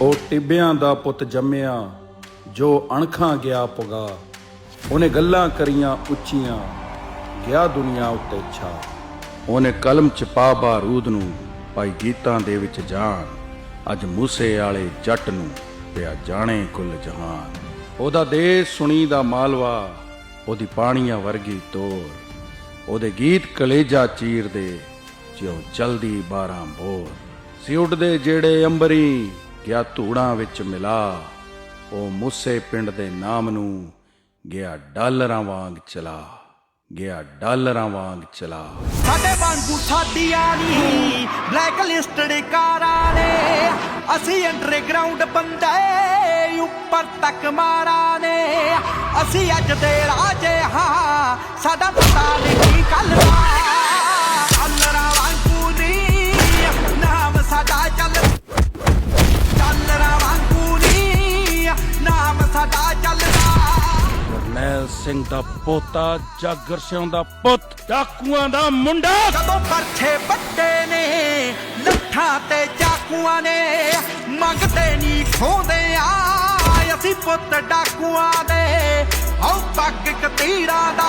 ਉਹ ਟਿੱਬਿਆਂ ਦਾ ਪੁੱਤ ਜੰਮਿਆ, ਜੋ ਅਣਖਾਂ ਗਿਆ ਪੁਗਾ। ਉਹਨੇ ਗੱਲਾਂ ਕਰੀਆਂ ਉੱਚੀਆਂ, ਗਿਆ ਦੁਨੀਆ ਉੱਤੇ ਛਾ। ਉਹਨੇ ਕਲਮ ਚ ਪਾ ਬਾਰੂਦ ਨੂੰ ਪਾਈ ਗੀਤਾਂ ਦੇ ਵਿੱਚ ਜਾਨ ਅੱਜ ਮੂਸੇ ਵਾਲੇ ਜੱਟ ਨੂੰ ਪਿਆ ਜਾਣੇ ਕੁੱਲ ਜਹਾਨ। ਉਹਦਾ ਦੇਸ਼ ਸੁਣੀ ਦਾ ਮਾਲਵਾ, ਉਹਦੀ ਪਾਣੀਆਂ ਵਰਗੀ ਤੋਰ। ਉਹਦੇ ਗੀਤ ਕਲੇਜਾ ਚੀਰਦੇ, ਜਿਉ ਜਲਦੀ ਬਾਰਾਂ ਬੋਰ। ਸੀ ਉੱਡਦੇ ਜਿਹੜੇ ਅੰਬਰੀ ਗਿਆ ਧੂੜਾਂ ਵਿੱਚ ਮਿਲਾ। ਉਹ ਮੁੱਸੇ ਪਿੰਡ ਦੇ ਨਾਮ ਨੂੰ ਗਿਆ ਡਾਲਰਾਂ ਵਾਂਗ ਚਲਾ। ਗਿਆ ਡਾਲਰਾਂ ਵਾਂਗ ਚਲਾ। ਸਾਡੇ ਵਾਂਗੂ ਸਾਡੀਆਂ ਨਹੀਂ ਬਲੈਕ ਲਿਸਟਡ ਕਾਰਾਂ ਨੇ। ਅਸੀਂ ਅੰਡਰਗਰਾਉਂਡ ਬੰਦੇ, ਉੱਪਰ ਤੱਕ ਮਾਰਾਂ ਨੇ। ਅਸੀਂ ਅੱਜ ਦੇ ਰਾਜੇ ਹਾਂ, ਸਾਡਾ ਪਤਾ ਨਹੀਂ ਕੱਲ ਦਾ ਸਿੰਘ ਦਾ ਪੋਤਾ, ਜਾਗਰ ਸਿੰਘ ਦਾ ਪੁੱਤ ਡਾਕੂਆਂ ਦਾ ਮੁੰਡਾ। ਜਦੋਂ ਪਰਛੇ ਵੱਡੇ ਨੇ, ਲੱਠਾਂ ਤੇ ਚਾਕੂਆਂ ਨੇ, ਮੰਗਦੇ ਨਹੀਂ ਖੋਦੇ ਆ। ਅਸੀਂ ਪੁੱਤ ਡਾਕੂਆਂ ਦੇ ਹਉ ਪੱਗ ਕਤੀਰਾਂ ਦਾ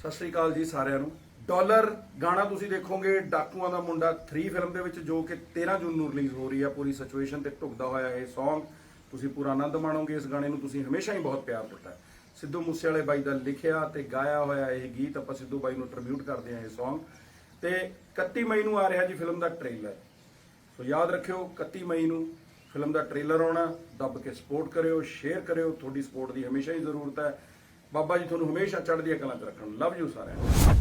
ਸਤਿ ਸ੍ਰੀ ਅਕਾਲ ਜੀ ਸਾਰਿਆਂ ਨੂੰ। ਡਾਲਰ ਗਾਣਾ ਤੁਸੀਂ ਦੇਖੋਗੇ, ਡਾਕੂਆਂ ਦਾ ਮੁੰਡਾ 3 ਫਿਲਮ ਦੇ ਵਿੱਚ ਜੋ ਕਿ 13 ਜੂਨ ਨੂੰ ਰਿਲੀਜ਼ ਹੋ ਰਹੀ ਹੈ ਪੂਰੀ ਸਿਚੁਏਸ਼ਨ ਤੇ ਢੁਕਦਾ ਹੋਇਆ ਇਹ Song ਤੁਸੀਂ ਪੂਰਾ ਆਨੰਦ ਮਾਣੋਗੇ ਇਸ ਗਾਣੇ ਨੂੰ, ਤੁਸੀਂ ਹਮੇਸ਼ਾ ਹੀ ਬਹੁਤ ਪਿਆਰ ਦਿੱਤਾ। ਸਿੱਧੂ ਮੂਸੇਵਾਲੇ ਬਾਈ ਦਾ ਲਿਖਿਆ ਤੇ ਗਾਇਆ ਹੋਇਆ ਇਹ ਗੀਤ, ਆਪਾਂ ਸਿੱਧੂ ਬਾਈ ਨੂੰ ਟ੍ਰਿਬਿਊਟ ਕਰਦੇ ਹਾਂ ਇਹ Song ਤੇ 31 ਮਈ ਨੂੰ ਆ ਰਿਹਾ ਜੀ ਫਿਲਮ ਦਾ ਟ੍ਰੇਲਰ ਸੋ ਯਾਦ ਰੱਖਿਓ 31 ਮਈ ਨੂੰ ਫਿਲਮ ਦਾ ਟ੍ਰੇਲਰ ਆਉਣਾ, ਦੱਬ ਕੇ ਸਪੋਰਟ ਕਰਿਓ ਸ਼ੇਅਰ ਕਰਿਓ, ਤੁਹਾਡੀ ਸਪੋਰਟ ਦੀ ਹਮੇਸ਼ਾ ਹੀ ਜ਼ਰੂਰਤ ਹੈ। ਬਾਬਾ ਜੀ ਤੁਹਾਨੂੰ ਹਮੇਸ਼ਾ ਚੜ੍ਹਦੀਆਂ ਕਲਾਂ 'ਚ ਰੱਖਣ ਲਵ ਯੂ ਸਾਰਿਆਂ ਨੂੰ।